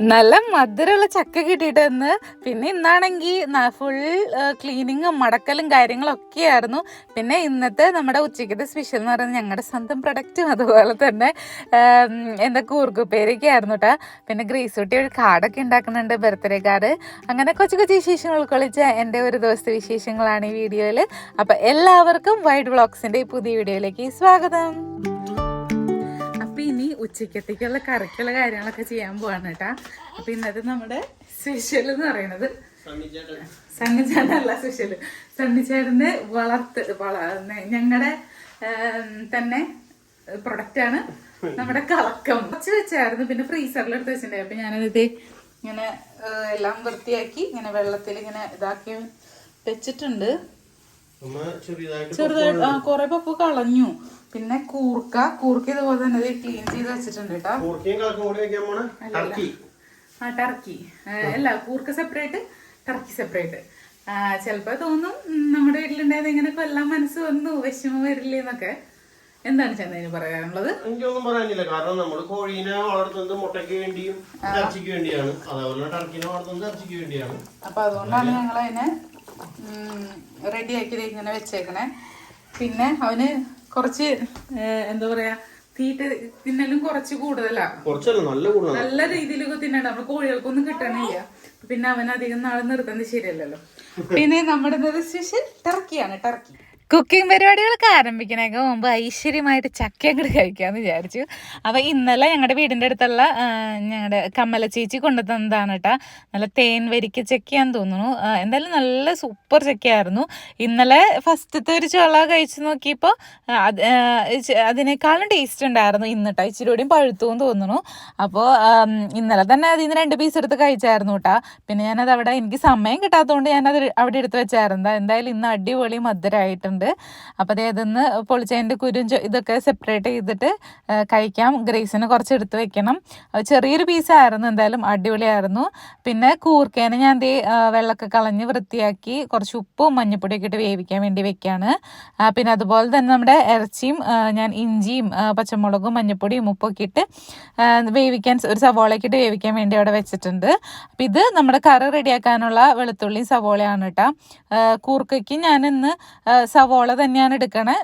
നല്ല മധുരമുള്ള ചക്ക കിട്ടിയിട്ടെന്ന് പിന്നെ ഇന്നാണെങ്കിൽ ഫുൾ ക്ലീനിങ്ങും മടക്കലും കാര്യങ്ങളൊക്കെ ആയിരുന്നു പിന്നെ ഇന്നത്തെ നമ്മുടെ ഉച്ചയ്ക്കത്തെ സ്പെഷ്യൽ എന്ന് പറയുന്നത് ഞങ്ങളുടെ സ്വന്തം പ്രൊഡക്റ്റും അതുപോലെ തന്നെ എന്താ കൂർക്കുപ്പേരൊക്കെ ആയിരുന്നു കേട്ടോ പിന്നെ ഗ്രീസ് കുട്ടി ഒരു കാർഡൊക്കെ ഉണ്ടാക്കുന്നുണ്ട് ബർത്ത്ഡേ കാർഡ് അങ്ങനെ കൊച്ചു കൊച്ചു വിശേഷങ്ങൾ ഉൾക്കൊള്ളിച്ച എന്റെ ഒരു ദിവസത്തെ വിശേഷങ്ങളാണ് ഈ വീഡിയോയിൽ അപ്പോൾ എല്ലാവർക്കും വൈഡ് വ്ളോഗ്സിന്റെ പുതിയ വീഡിയോയിലേക്ക് സ്വാഗതം. ഉച്ചക്കത്തേക്കുള്ള കറിക്കുള്ള കാര്യങ്ങളൊക്കെ ചെയ്യാൻ പോവാണ് കേട്ടാ. അപ്പൊ ഇന്നത്തെ നമ്മുടെ സ്പെഷ്യൽ എന്ന് പറയുന്നത് സണ്ണിച്ചേട്ടനല്ല സ്പെഷ്യൽ സണ്ണിച്ചേട്ടന്റെ വളർത്ത് ഞങ്ങളുടെ തന്നെ പ്രൊഡക്റ്റ് ആണ് നമ്മുടെ കളക്കം. കുറച്ച് വെച്ചായിരുന്നു പിന്നെ ഫ്രീസറിൽ എടുത്ത് വെച്ചിട്ടുണ്ടായി അപ്പൊ ഞാനത് ഇങ്ങനെ എല്ലാം വൃത്തിയാക്കി ഇങ്ങനെ വെള്ളത്തിൽ ഇങ്ങനെ ഇതാക്കി വെച്ചിട്ടുണ്ട്. ചെറുതായിട്ട് കുറെ പപ്പ് കളഞ്ഞു. പിന്നെ കൂർക്ക കൂർക്ക ഇതുപോലെ തന്നെ ക്ലീൻ ചെയ്ത് വെച്ചിട്ടുണ്ട് കേട്ടോ. ആ ടർക്കി. അല്ല കൂർക്ക സെപ്പറേറ്റ് ടർക്കി സെപ്പറേറ്റ് ചിലപ്പോ തോന്നും നമ്മുടെ വീട്ടിലുണ്ടായത് ഇങ്ങനെ കൊല്ലാൻ മനസ്സ് വന്നു വിഷമം വരില്ലേ എന്നൊക്കെ. എന്താണ് ചെന്നതിന് പറയാനുള്ളത്? എനിക്കൊന്നും പറയാനില്ല. കാരണം നമ്മൾ കോഴീനെ വളർത്തുന്നത് മുട്ടയ്ക്ക് വേണ്ടിയും ഇറച്ചിക്ക് വേണ്ടിയാണ്. അതേപോലെ ടർക്കിനെ വളർത്തുന്നത് ഇറച്ചിക്ക് വേണ്ടിയാണ്. അപ്പൊ അതുകൊണ്ടാണ് ഞങ്ങൾ അതിനെ റെഡിയാക്കി ഇങ്ങനെ വെച്ചേക്കണേ. പിന്നെ അവന് കുറച്ച് എന്താ പറയാ തീറ്റ തിന്നലും കുറച്ച് കൂടുതലാ. കുറച്ചല്ല നല്ല കൂടുതലാണ് നല്ല രീതിയിലൊക്കെ തിന്നണ്ട നമ്മൾ കോഴികൾക്കൊന്നും കിട്ടണില്ല. പിന്നെ അവൻ അധികം നാളെ നിർത്തുന്നത് ശരിയല്ലല്ലോ. പിന്നെ നമ്മുടെ സ്പെഷ്യൽ ടർക്കിയാണ് ടർക്കി. കുക്കിംഗ് പരിപാടികളൊക്കെ ആരംഭിക്കണേക്ക് മുമ്പ് ഐശ്വര്യമായിട്ട് ചക്ക അങ്ങോട്ട് കഴിക്കാമെന്ന് വിചാരിച്ചു. അപ്പോൾ ഇന്നലെ ഞങ്ങളുടെ വീടിന്റെ അടുത്തുള്ള ഞങ്ങളുടെ കമ്മല ചേച്ചി കൊണ്ടുതന്നതാണ് കേട്ടോ നല്ല തേൻ വരിക്ക ചക്കയാന്ന് തോന്നുന്നു. എന്തായാലും നല്ല സൂപ്പർ ചക്കയായിരുന്നു. ഇന്നലെ ഫസ്റ്റത്തെ ഒരു ചോള കഴിച്ചു നോക്കിയപ്പോൾ അത് അതിനേക്കാളും ടേസ്റ്റ് ഉണ്ടായിരുന്നു ഇന്നിട്ടോ. ഇച്ചിരി കൂടിയും പഴുത്തു തോന്നുന്നു. അപ്പോൾ ഇന്നലെ തന്നെ അതിൽ രണ്ട് പീസ് എടുത്ത് കഴിച്ചായിരുന്നു കേട്ടോ പിന്നെ ഞാനത് അവിടെ എനിക്ക് സമയം കിട്ടാത്തതുകൊണ്ട് ഞാനത് അവിടെ എടുത്ത് വെച്ചായിരുന്നു. എന്തായാലും ഇന്ന് അടിപൊളി മധുരമായിട്ടുണ്ട് അപ്പോൾ അതേ അതിന്ന് പൊളിച്ചതിന്റെ കുരും ഇതൊക്കെ സെപ്പറേറ്റ് ചെയ്തിട്ട് കഴിക്കാം. ഗ്രേസിന് കുറച്ച് എടുത്ത് വെക്കണം. ചെറിയൊരു പീസായിരുന്നു എന്തായാലും അടിപൊളിയായിരുന്നു. പിന്നെ കൂർക്കേനെ ഞാൻ ദേ വെള്ളമൊക്കെ കളഞ്ഞ് വൃത്തിയാക്കി കുറച്ച് ഉപ്പും മഞ്ഞപ്പൊടിയൊക്കെ ഇട്ട് വേവിക്കാൻ വേണ്ടി വെക്കുകയാണ് പിന്നെ അതുപോലെ തന്നെ നമ്മുടെ ഇറച്ചിയും ഞാൻ ഇഞ്ചിയും പച്ചമുളകും മഞ്ഞപ്പൊടിയും ഉപ്പൊക്കെ ഇട്ട് വേവിക്കാൻ ഒരു സവോളയൊക്കെ ഇട്ട് വേവിക്കാൻ വേണ്ടി അവിടെ വെച്ചിട്ടുണ്ട്. അപ്പം ഇത് നമ്മുടെ കറി റെഡിയാക്കാനുള്ള വെളുത്തുള്ളിയും സവോളയാണ് കേട്ടോ. കൂർക്കയ്ക്ക് ഞാൻ ഇന്ന് ആ, സവോള തന്നെയാണ് എടുക്കണേ.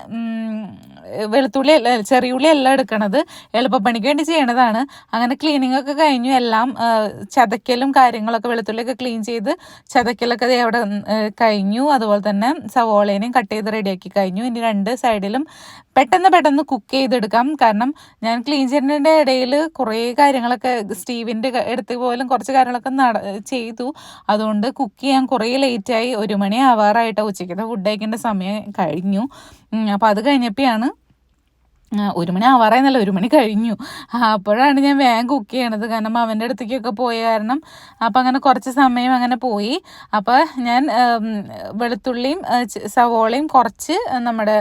വെളുത്തുള്ളി അല്ല ചെറിയുള്ളി എല്ലാം എടുക്കണത്. എളുപ്പപ്പണിക്ക് വേണ്ടി ചെയ്യണതാണ്. അങ്ങനെ ക്ലീനിങ് ഒക്കെ കഴിഞ്ഞു. എല്ലാം ചതക്കലും കാര്യങ്ങളൊക്കെ വെളുത്തുള്ളിയൊക്കെ ക്ലീൻ ചെയ്ത് ചതക്കലൊക്കെ അവിടെ കഴിഞ്ഞു. അതുപോലെ തന്നെ സവോളേനെയും കട്ട് ചെയ്ത് റെഡിയാക്കി കഴിഞ്ഞു. ഇനി രണ്ട് സൈഡിലും പെട്ടെന്ന് പെട്ടെന്ന് കുക്ക് ചെയ്തെടുക്കാം. കാരണം ഞാൻ ക്ലീൻ ചെയ്യുന്നതിന്റെ ഇടയിൽ കുറേ കാര്യങ്ങളൊക്കെ സ്റ്റീവിന്റെ എടുത്ത് പോലും കുറച്ച് കാര്യങ്ങളൊക്കെ നട ചെയ്തു. അതുകൊണ്ട് കുക്ക് ചെയ്യാൻ കുറേ ലേറ്റായി ഒരു മണി ആവാറായിട്ട്. ഉച്ചയ്ക്കത്തെ ഫുഡ് കഴിക്കേണ്ട സമയം കഴിഞ്ഞു. അപ്പോൾ അത് കഴിഞ്ഞപ്പോഴാണ് ഒരു മണി ആവാറായിരുന്നല്ല ഒരു മണി കഴിഞ്ഞു. അപ്പോഴാണ് ഞാൻ വേഗം കുക്ക് ചെയ്യണത്. കാരണം അവന്റെ അടുത്തേക്കൊക്കെ പോയ കാരണം അപ്പം അങ്ങനെ കുറച്ച് സമയം അങ്ങനെ പോയി. അപ്പോൾ ഞാൻ വെളുത്തുള്ളിയും സവോളയും കുറച്ച് നമ്മുടെ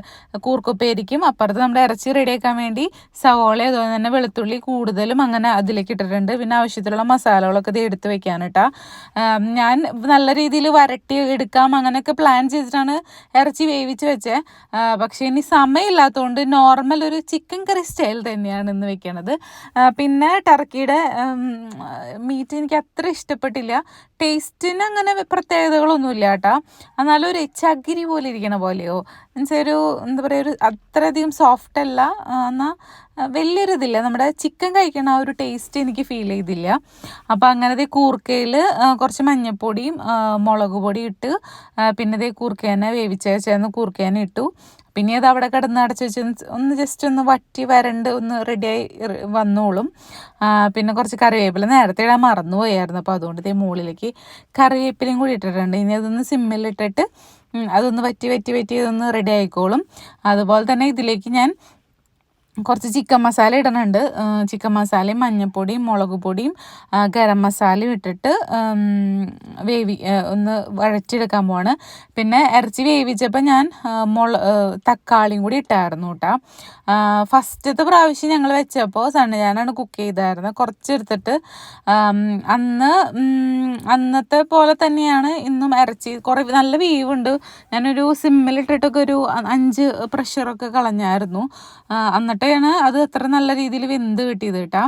കൂർക്കുപ്പേരിക്കും അപ്പുറത്ത് നമ്മുടെ ഇറച്ചി റെഡിയാക്കാൻ വേണ്ടി സവോള അതുപോലെ തന്നെ വെളുത്തുള്ളി കൂടുതലും അങ്ങനെ അതിലേക്ക് ഇട്ടിട്ടുണ്ട്. പിന്നെ ആവശ്യത്തിലുള്ള മസാലകളൊക്കെ ഇത് എടുത്ത് വെക്കാൻ കേട്ടോ. ഞാൻ നല്ല രീതിയിൽ വരട്ടി എടുക്കാം അങ്ങനെയൊക്കെ പ്ലാൻ ചെയ്തിട്ടാണ് ഇറച്ചി വേവിച്ച് വെച്ചേ. പക്ഷേ ഇനി സമയമില്ലാത്തതുകൊണ്ട് നോർമൽ ഒരു ചിക്കൻ കറി സ്റ്റൈൽ തന്നെയാണ് ഇന്ന് വെക്കണത്. പിന്നെ ടർക്കിയുടെ മീറ്റ് എനിക്ക് അത്ര ഇഷ്ടപ്പെട്ടില്ല. ടേസ്റ്റിന് അങ്ങനെ പ്രത്യേകതകളൊന്നുമില്ല കേട്ടോ. എന്നാലും ഒരു ചകിരി പോലെ ഇരിക്കണ പോലെയോ? മീൻസ് ഒരു എന്താ പറയുക ഒരു അത്രയധികം സോഫ്റ്റ് അല്ല. എന്നാൽ വലിയൊരിതില്ല നമ്മുടെ ചിക്കൻ കഴിക്കണ ആ ഒരു ടേസ്റ്റ് എനിക്ക് ഫീൽ ചെയ്തില്ല. അപ്പോൾ അങ്ങനെ ദേ കൂർക്കയിൽ കുറച്ച് മഞ്ഞൾപ്പൊടിയും മുളക് പൊടി ഇട്ട് പിന്നെ ഇതേ കൂർക്കേനെ വേവിച്ചേച്ചേന്ന് കൂർക്കേനെ ഇട്ടു. പിന്നെ അത് അവിടെ കിടന്ന് അടച്ച് വെച്ച് ഒന്ന് ജസ്റ്റ് ഒന്ന് വറ്റി വരണ്ട് ഒന്ന് റെഡിയായി വന്നോളും. പിന്നെ കുറച്ച് കറിവേപ്പില നേരത്തെ ഇടാൻ മറന്നുപോയായിരുന്നു അപ്പോൾ അതുകൊണ്ട് ഇതേ മുകളിലേക്ക് കറിവേപ്പിലയും കൂടി ഇട്ടിട്ടുണ്ട്. ഇനി അതൊന്ന് സിമ്മിലിട്ടിട്ട് അതൊന്ന് വറ്റി വറ്റി വറ്റി അതൊന്ന് റെഡി ആയിക്കോളും. അതുപോലെ തന്നെ ഇതിലേക്ക് ഞാൻ കുറച്ച് ചിക്കൻ മസാല ഇടണുണ്ട്. ചിക്കൻ മസാലയും മഞ്ഞൾപ്പൊടിയും മുളക് പൊടിയും ഗരം മസാലയും ഇട്ടിട്ട് വേവി ഒന്ന് വഴച്ചെടുക്കാൻ പോവാണ്. പിന്നെ ഇറച്ചി വേവിച്ചപ്പോൾ ഞാൻ മുള തക്കാളിയും കൂടി ഇട്ടായിരുന്നു കേട്ടോ ഫസ്റ്റത്തെ പ്രാവശ്യം ഞങ്ങൾ വെച്ചപ്പോൾ സണ്ണിജാനാണ് കുക്ക് ചെയ്തായിരുന്നത് കുറച്ചെടുത്തിട്ട് അന്ന് അന്നത്തെ പോലെ തന്നെയാണ് ഇന്നും ഇറച്ചി കുറേ നല്ല വേവുണ്ട്. ഞാനൊരു സിമ്മിലിട്ടിട്ടൊക്കെ ഒരു അഞ്ച് പ്രഷറൊക്കെ കളഞ്ഞായിരുന്നു. എന്നിട്ട് അപ്പോഴാണ് അത് അത്ര നല്ല രീതിയിൽ വെന്ത് കിട്ടിയത് കേട്ടാ.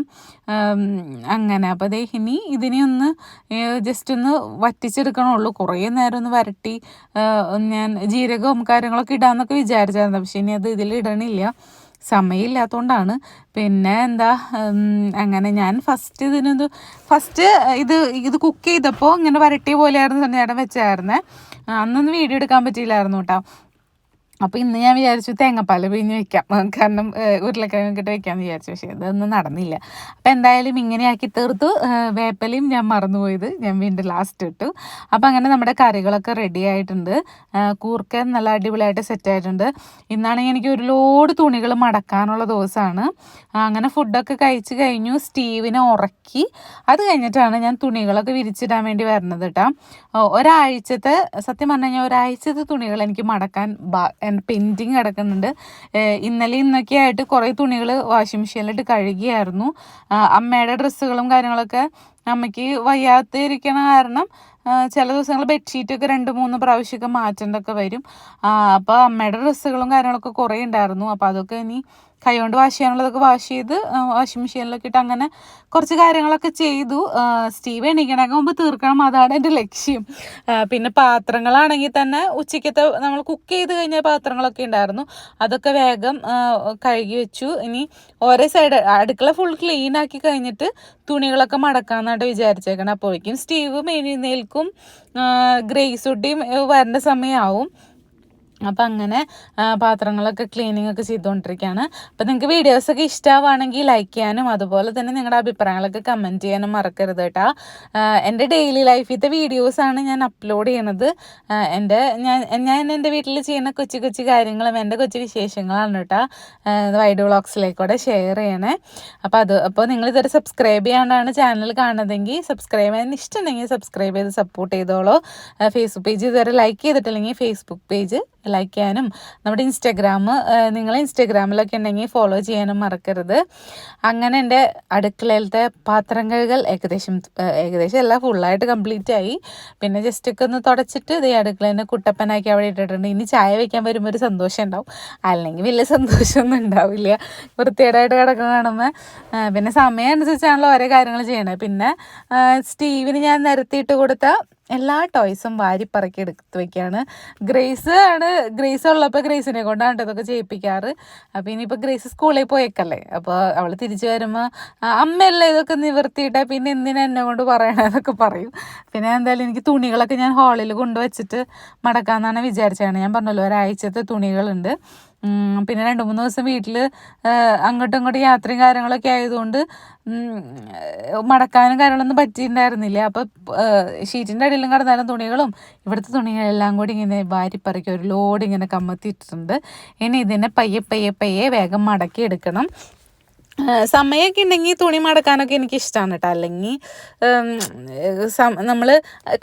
അങ്ങനെ. അപ്പോൾ അതേ ഇനി ഇതിനെ ഒന്ന് ജസ്റ്റ് ഒന്ന് വറ്റിച്ചെടുക്കണുള്ളൂ കുറേ നേരം ഒന്ന് വരട്ടി ഞാൻ ജീരകവും കാര്യങ്ങളൊക്കെ ഇടാമെന്നൊക്കെ വിചാരിച്ചായിരുന്നു. പക്ഷെ ഇനി അത് ഇതിൽ ഇടണില്ല. സമയമില്ലാത്തതുകൊണ്ടാണ് പിന്നെ എന്താ അങ്ങനെ ഞാൻ ഫസ്റ്റ് ഇതിനൊരു ഫസ്റ്റ് ഇത് ഇത് കുക്ക് ചെയ്തപ്പോൾ ഇങ്ങനെ വരട്ടിയ പോലെയായിരുന്നു ചേട്ടൻ വെച്ചായിരുന്നേ. അന്നൊന്നും വീഡിയോ എടുക്കാൻ പറ്റിയില്ലായിരുന്നു കേട്ടോ. അപ്പോൾ ഇന്ന് ഞാൻ വിചാരിച്ചു തേങ്ങാപ്പാൽ പിഴിഞ്ഞ് വെക്കാം. കാരണം ഉരുളക്കിഴങ്ങ് ഇട്ട് വെക്കാമെന്ന് വിചാരിച്ചു. പക്ഷേ ഇതൊന്നും നടന്നില്ല. അപ്പോൾ എന്തായാലും ഇങ്ങനെയാക്കി തീർത്തു. വേപ്പലയും ഞാൻ മറന്നുപോയത്. ഞാൻ വീണ്ടും ലാസ്റ്റ് ഇട്ടു. അപ്പോൾ അങ്ങനെ നമ്മുടെ കറികളൊക്കെ റെഡി ആയിട്ടുണ്ട്. കൂർക്ക നല്ല അടിപൊളിയായിട്ട് സെറ്റ് ആയിട്ടുണ്ട്. ഇന്നാണെങ്കിൽ എനിക്ക് ഒരു ലോഡ് തുണികൾ മടക്കാനുള്ള ദിവസമാണ്. അങ്ങനെ ഫുഡൊക്കെ കഴിച്ച് കഴിഞ്ഞു. സ്റ്റീവിനെ ഉറക്കി. അത് കഴിഞ്ഞിട്ടാണ് ഞാൻ തുണികളൊക്കെ വിരിച്ചിടാൻ വേണ്ടി വരുന്നത് കേട്ടോ ഒരാഴ്ചത്തെ സത്യം പറഞ്ഞു കഴിഞ്ഞാൽ ഒരാഴ്ചത്തെ തുണികൾ എനിക്ക് മടക്കാൻ പെൻഡിങ് കിടക്കുന്നുണ്ട് ഇന്നലെ ഇന്നൊക്കെ ആയിട്ട് കുറേ തുണികൾ വാഷിംഗ് മെഷീനിലിട്ട് കഴുകിയായിരുന്നു. അമ്മയുടെ ഡ്രസ്സുകളും കാര്യങ്ങളൊക്കെ അമ്മയ്ക്ക് വയ്യാത്തിരിക്കണ കാരണം ചില ദിവസങ്ങൾ ബെഡ്ഷീറ്റൊക്കെ രണ്ട് മൂന്ന് പ്രാവശ്യമൊക്കെ മാറ്റേണ്ടൊക്കെ വരും. അപ്പോൾ അമ്മയുടെ ഡ്രസ്സുകളും കാര്യങ്ങളൊക്കെ കുറേ ഉണ്ടായിരുന്നു. അപ്പോൾ അതൊക്കെ ഇനി കൈകൊണ്ട് വാഷ് ചെയ്യാനുള്ളതൊക്കെ വാഷ് ചെയ്ത് വാഷിംഗ് മെഷീനിലൊക്കെ ഇട്ട് അങ്ങനെ കുറച്ച് കാര്യങ്ങളൊക്കെ ചെയ്തു. സ്റ്റീവ് എണീക്കണൊക്കെ മുമ്പ് തീർക്കണം. അതാണ് എന്റെ ലക്ഷ്യം. പിന്നെ പാത്രങ്ങളാണെങ്കിൽ തന്നെ ഉച്ചയ്ക്കത്തെ നമ്മൾ കുക്ക് ചെയ്ത് കഴിഞ്ഞ പാത്രങ്ങളൊക്കെ ഉണ്ടായിരുന്നു. അതൊക്കെ വേഗം കഴുകി വെച്ചു. ഇനി ഓരോ സൈഡ് അടുക്കള ഫുൾ ക്ലീൻ ആക്കി കഴിഞ്ഞിട്ട് തുണികളൊക്കെ മടക്കാന്നായിട്ട് വിചാരിച്ചേക്കണം. അപ്പോഴേക്കും സ്റ്റീവ് എഴുന്നേൽക്കും ഗ്രേസ് കുട്ടിയും വരേണ്ട സമയമാവും. അപ്പം അങ്ങനെ പാത്രങ്ങളൊക്കെ ക്ലീനിങ് ഒക്കെ ചെയ്തുകൊണ്ടിരിക്കുകയാണ് അപ്പം നിങ്ങൾക്ക് വീഡിയോസൊക്കെ ഇഷ്ടമാവുകയാണെങ്കിൽ ലൈക്ക് ചെയ്യാനും അതുപോലെ തന്നെ നിങ്ങളുടെ അഭിപ്രായങ്ങളൊക്കെ കമന്റ് ചെയ്യാനും മറക്കരുത് കേട്ടോ. എന്റെ ഡെയിലി ലൈഫിലത്തെ വീഡിയോസാണ് ഞാൻ അപ്ലോഡ് ചെയ്യണത്. എന്റെ ഞാൻ ഞാൻ എന്റെ വീട്ടിൽ ചെയ്യുന്ന കൊച്ചു കൊച്ചു കാര്യങ്ങളും എന്റെ കൊച്ചു വിശേഷങ്ങളാണ് കേട്ടോ. വൈഡ് വ്ളോഗ്സിലേക്കൂടെ ഷെയർ ചെയ്യണേ. അപ്പോൾ അത് അപ്പോൾ നിങ്ങൾ ഇതുവരെ സബ്സ്ക്രൈബ് ചെയ്യാണ്ടാണ് ചാനൽ കാണുന്നതെങ്കിൽ സബ്സ്ക്രൈബ് ചെയ്യാൻ ഇഷ്ടമുണ്ടെങ്കിൽ സബ്സ്ക്രൈബ് ചെയ്ത് സപ്പോർട്ട് ചെയ്തോളൂ. ഫേസ്ബുക്ക് പേജ് ഇതുവരെ ലൈക്ക് ചെയ്തിട്ടില്ലെങ്കിൽ ഫേസ്ബുക്ക് പേജ് ലൈക്ക് ചെയ്യാനും നമ്മുടെ ഇൻസ്റ്റാഗ്രാം നിങ്ങൾ ഇൻസ്റ്റാഗ്രാമിലൊക്കെ ഉണ്ടെങ്കിൽ ഫോളോ ചെയ്യാനും മറക്കരുത്. അങ്ങനെ എന്റെ അടുക്കളയിലത്തെ പാത്രം കഴുകൽ ഏകദേശം ഏകദേശം എല്ലാം ഫുള്ളായിട്ട് കംപ്ലീറ്റ് ആയി. പിന്നെ ജസ്റ്റ് ഒക്കെ ഒന്ന് തുടച്ചിട്ട് ഇത് അടുക്കളേനെ കുട്ടപ്പനാക്കി അവിടെ ഇട്ടിട്ടുണ്ട്. ഇനി ചായ വയ്ക്കാൻ വരുമ്പോൾ ഒരു സന്തോഷം ഉണ്ടാവും. അല്ലെങ്കിൽ വലിയ സന്തോഷമൊന്നും ഉണ്ടാവില്ല. വൃത്തികേടായിട്ട് കിടക്കുന്ന കാണുമ്പോൾ പിന്നെ സമയം അനുസരിച്ചാണല്ലോ ഓരോ കാര്യങ്ങൾ ചെയ്യണേ. പിന്നെ സ്റ്റീവിന് ഞാൻ നിരത്തിയിട്ട് കൊടുത്ത എല്ലാ ടോയ്സും വാരി പറക്കി എടുത്ത് വെക്കുകയാണ് ഗ്രേസ് ആണ് ഗ്രേസ് ഉള്ളപ്പോൾ ഗ്രേസിനെ കൊണ്ടാണ് ഇതൊക്കെ ചെയ്യിപ്പിക്കാറ്. അപ്പോൾ ഇനിയിപ്പോൾ ഗ്രേസ് സ്കൂളിൽ പോയേക്കല്ലേ? അപ്പോൾ അവൾ തിരിച്ചു വരുമ്പോൾ അമ്മയല്ലേ ഇതൊക്കെ നിവർത്തിയിട്ട്? പിന്നെ എന്തിനാ എന്നെ കൊണ്ട് പറയണതൊക്കെ പറയും. പിന്നെ എന്തായാലും എനിക്ക് തുണികളൊക്കെ ഞാൻ ഹാളിൽ കൊണ്ടുവച്ചിട്ട് മടക്കാമെന്നാണ് വിചാരിച്ചതാണ് ഞാൻ പറഞ്ഞല്ലോ ഒരാഴ്ചത്തെ തുണികളുണ്ട്. പിന്നെ രണ്ട് മൂന്ന് ദിവസം വീട്ടിൽ അങ്ങോട്ടും ഇങ്ങോട്ടും യാത്രയും കാര്യങ്ങളൊക്കെ ആയതുകൊണ്ട് മടക്കാനും കാര്യങ്ങളൊന്നും പറ്റിയിട്ടുണ്ടായിരുന്നില്ല. അപ്പോൾ ഷീറ്റിന്റെ അടിയിലും കിടന്നാലും തുണികളും ഇവിടുത്തെ തുണികളെല്ലാം കൂടി ഇങ്ങനെ വാരിപ്പറക്കി ഒരു ലോഡ് ഇങ്ങനെ കമ്മത്തിയിട്ടിട്ടുണ്ട്. ഇനി ഇതിനെ പയ്യെ പയ്യെ പയ്യെ വേഗം മടക്കി എടുക്കണം സമയമൊക്കെ ഉണ്ടെങ്കിൽ തുണി മടക്കാനൊക്കെ എനിക്ക് ഇഷ്ടമാണ് കേട്ടോ അല്ലെങ്കിൽ നമ്മൾ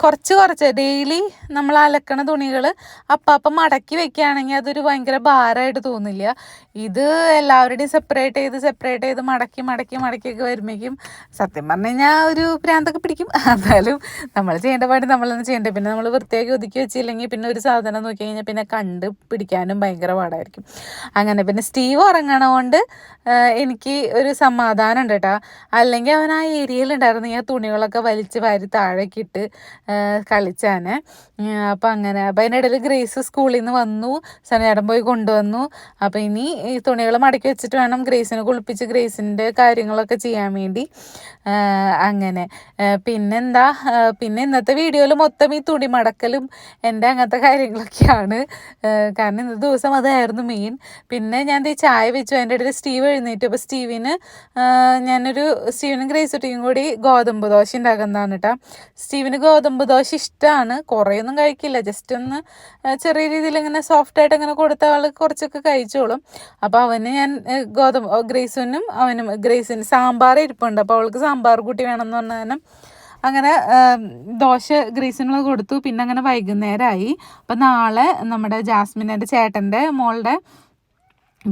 കുറച്ച് കുറച്ച് ഡെയിലി നമ്മൾ അലക്കണ തുണികൾ അപ്പം അപ്പം മടക്കി വെക്കുകയാണെങ്കിൽ അതൊരു ഭയങ്കര ഭാരമായിട്ട് തോന്നില്ല. ഇത് എല്ലാവരുടെയും സെപ്പറേറ്റ് ചെയ്ത് സെപ്പറേറ്റ് ചെയ്ത് മടക്കി മടക്കി മടക്കിയൊക്കെ വരുമ്പോഴേക്കും സത്യം പറഞ്ഞു കഴിഞ്ഞാൽ ഒരു പ്രാന്തൊക്കെ പിടിക്കും. എന്നാലും നമ്മൾ ചെയ്യേണ്ട പാടി നമ്മൾ തന്നെ ചെയ്യണ്ടേ. പിന്നെ നമ്മൾ വൃത്തിയാക്കി ഒതുക്കി വെച്ചില്ലെങ്കിൽ പിന്നെ ഒരു സാധനം നോക്കി കഴിഞ്ഞാൽ പിന്നെ കണ്ട് പിടിക്കാനും ഭയങ്കര പാടായിരിക്കും. അങ്ങനെ പിന്നെ സ്റ്റീവ് ഉറങ്ങണതുകൊണ്ട് എനിക്ക് ഒരു സമാധാനം ഉണ്ട് കേട്ടോ അല്ലെങ്കിൽ അവൻ ആ ഏരിയയിൽ ഉണ്ടായിരുന്നു ഈ തുണികളൊക്കെ വലിച്ച് വാരി താഴേക്ക് ഇട്ട് കളിച്ചാന്. അപ്പം അങ്ങനെ. അപ്പം അതിന്റെ ഇടയിൽ ഗ്രേസ് സ്കൂളിൽ നിന്ന് വന്നു. സനേടം പോയി കൊണ്ടുവന്നു. അപ്പം ഇനി ഈ തുണികൾ മടക്കി വെച്ചിട്ട് വേണം ഗ്രേസിനെ കുളിപ്പിച്ച് ഗ്രേസിന്റെ കാര്യങ്ങളൊക്കെ ചെയ്യാൻ വേണ്ടി. അങ്ങനെ. പിന്നെന്താ? പിന്നെ ഇന്നത്തെ വീഡിയോയിൽ മൊത്തം ഈ തുണി മടക്കലും എന്റെ അങ്ങനത്തെ കാര്യങ്ങളൊക്കെയാണ്. കാരണം ഇന്നത്തെ ദിവസം അതായിരുന്നു മെയിൻ പിന്നെ ഞാൻ ഈ ചായ വെച്ചു. അതിന്റെ ഇടയിൽ സ്റ്റീവ് എഴുന്നേറ്റ്. അപ്പോൾ സ്റ്റീവിന് ഞാനൊരു സ്റ്റീവിനും ഗ്രേസ് കുട്ടിയും കൂടി ഗോതമ്പ് ദോശ ഉണ്ടാക്കുന്നതാണ് കേട്ടോ സ്റ്റീവിന് ഗോതമ്പ് ദോശ ഇഷ്ടമാണ് കുറേയൊന്നും കഴിക്കില്ല. ജസ്റ്റ് ഒന്ന് ചെറിയ രീതിയിൽ ഇങ്ങനെ സോഫ്റ്റായിട്ട് അങ്ങനെ കൊടുത്ത ആൾ കുറച്ചൊക്കെ കഴിച്ചോളും. അപ്പോൾ അവന് ഞാൻ ഗോതമ്പ് ഗ്രേസിനും അവനും ഗ്രേസിന് സാമ്പാർ ഇരിപ്പുണ്ട്. അപ്പോൾ അവൾക്ക് സാമ്പാർ കൂട്ടി വേണം എന്ന് കാരണം അങ്ങനെ ദോശ ഗ്രീസിനുള്ള കൊടുത്തു. പിന്നെ അങ്ങനെ വൈകുന്നേരമായി അപ്പം നാളെ നമ്മുടെ ജാസ്മിൻ എന്റെ ചേട്ടന്റെ മോളുടെ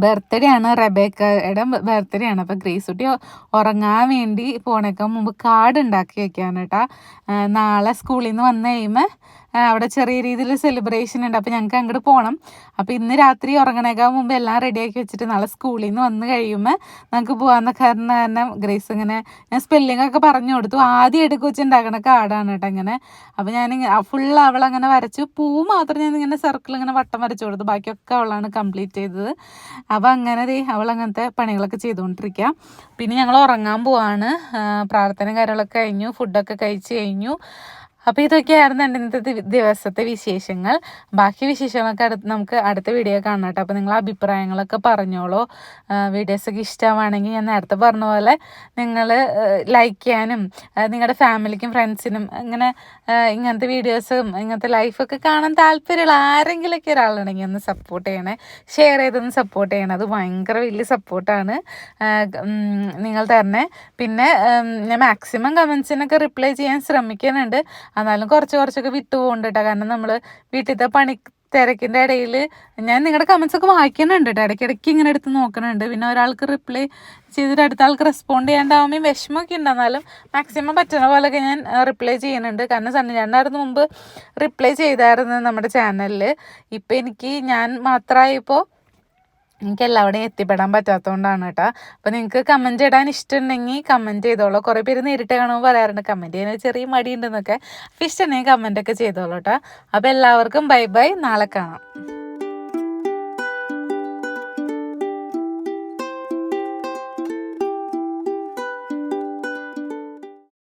ബർത്ത്ഡേ ആണ് റബേക്കയുടെ ബർത്ത്ഡേ ആണ് അപ്പോൾ ഗ്രേസ് കുട്ടി ഉറങ്ങാൻ വേണ്ടി പോണേക്കാൾ മുമ്പ് കാർഡ് ഉണ്ടാക്കി വെക്കാണ് കേട്ടോ. നാളെ സ്കൂളിൽ നിന്ന് വന്നു കഴിയുമ്പോൾ അവിടെ ചെറിയ രീതിയിൽ സെലിബ്രേഷൻ ഉണ്ട്. അപ്പോൾ ഞങ്ങൾക്ക് അങ്ങോട്ട് പോകണം അപ്പോൾ ഇന്ന് രാത്രി ഉറങ്ങണേക്കാൾ മുമ്പ് എല്ലാം റെഡിയാക്കി വെച്ചിട്ട് നാളെ സ്കൂളിൽ നിന്ന് വന്ന് കഴിയുമ്പോൾ നമുക്ക് പോകാമെന്ന കാരണം കാരണം ഗ്രേസ് ഇങ്ങനെ ഞാൻ സ്പെല്ലിംഗ് ഒക്കെ പറഞ്ഞു കൊടുത്തു. ആദ്യം എടുക്കുക വെച്ചുണ്ടാക്കണ കാർഡാണ് കേട്ടോ ഇങ്ങനെ. അപ്പോൾ ഞാൻ ഫുൾ അവളങ്ങനെ വരച്ചു. പൂ മാത്രം ഞാൻ ഇങ്ങനെ സർക്കിൾ ഇങ്ങനെ വട്ടം വരച്ചു കൊടുത്തു. ബാക്കിയൊക്കെ അവളാണ് കംപ്ലീറ്റ് ചെയ്തത്. അപ്പോൾ അങ്ങനെ അവൾ അങ്ങനത്തെ പണികളൊക്കെ ചെയ്തുകൊണ്ടിരിക്കുക പിന്നെ ഞങ്ങൾ ഉറങ്ങാൻ പോവാണ്. പ്രാർത്ഥന കാര്യങ്ങളൊക്കെ കഴിഞ്ഞു ഫുഡൊക്കെ കഴിച്ച് കഴിഞ്ഞു. അപ്പോൾ ഇതൊക്കെയായിരുന്നു എന്റെ ഇന്നത്തെ ദിവസത്തെ വിശേഷങ്ങൾ. ബാക്കി വിശേഷങ്ങളൊക്കെ അടുത്ത് നമുക്ക് അടുത്ത വീഡിയോ കാണാം അപ്പോൾ നിങ്ങൾ അഭിപ്രായങ്ങളൊക്കെ പറഞ്ഞോളൂ. വീഡിയോസൊക്കെ ഇഷ്ടമാണെങ്കിൽ ഞാൻ നേരത്തെ പറഞ്ഞ പോലെ നിങ്ങൾ ലൈക്ക് ചെയ്യാനും നിങ്ങളുടെ ഫാമിലിക്കും ഫ്രണ്ട്സിനും അങ്ങനെ ഇങ്ങനത്തെ വീഡിയോസും ഇങ്ങനത്തെ ലൈഫൊക്കെ കാണാൻ താല്പര്യമുള്ള ആരെങ്കിലുമൊക്കെ ഒരാളുണ്ടെങ്കിൽ ഒന്ന് സപ്പോർട്ട് ചെയ്യണേ. ഷെയർ ചെയ്തൊന്ന് സപ്പോർട്ട് ചെയ്യണം. അത് ഭയങ്കര വലിയ സപ്പോർട്ടാണ് നിങ്ങൾ തരണേ. പിന്നെ ഞാൻ മാക്സിമം കമൻസിനൊക്കെ റിപ്ലൈ ചെയ്യാൻ ശ്രമിക്കുന്നുണ്ട്. എന്നാലും കുറച്ച് കുറച്ചൊക്കെ വിട്ടു പോകുന്നുണ്ട് കേട്ടോ കാരണം നമ്മൾ വീട്ടിലത്തെ പണി തിരക്കിന്റെ ഇടയിൽ ഞാൻ നിങ്ങളുടെ കമൻസ് ഒക്കെ വായിക്കുന്നുണ്ട് കേട്ടോ ഇടയ്ക്കിടയ്ക്ക് ഇങ്ങനെ എടുത്ത് നോക്കുന്നുണ്ട്. പിന്നെ ഒരാൾക്ക് റിപ്ലൈ ചെയ്തിട്ട് അടുത്ത ആൾക്ക് റെസ്പോണ്ട് ചെയ്യാണ്ടാവുമ്പോൾ വിഷമമൊക്കെ ഉണ്ടെന്നാലും മാക്സിമം പറ്റുന്ന പോലെയൊക്കെ ഞാൻ റിപ്ലൈ ചെയ്യുന്നുണ്ട്. കാരണം സണ്ണിചാണ്ടായിരുന്നു മുമ്പ് റിപ്ലൈ ചെയ്തായിരുന്നു നമ്മുടെ ചാനലിൽ ഇപ്പം എനിക്ക് ഞാൻ മാത്രമായപ്പോൾ എനിക്ക് എല്ലാവിടെയും എത്തിപ്പെടാൻ പറ്റാത്തതുകൊണ്ടാണ് കേട്ടോ അപ്പോൾ നിങ്ങൾക്ക് കമന്റ് ഇടാൻ ഇഷ്ടമുണ്ടെങ്കിൽ കമന്റ് ചെയ്തോളൂ. കുറേ പേര് നേരിട്ട് കാണുമ്പോൾ പറയാറുണ്ട് കമന്റ് ചെയ്യുന്ന ചെറിയ ചെറിയ മടിയുണ്ടെന്നൊക്കെ. അപ്പോൾ ഇഷ്ടമുണ്ടെങ്കിൽ കമന്റൊക്കെ ചെയ്തോളൂ കേട്ടോ അപ്പോൾ എല്ലാവർക്കും ബൈ ബൈ. നാളെ കാണാം.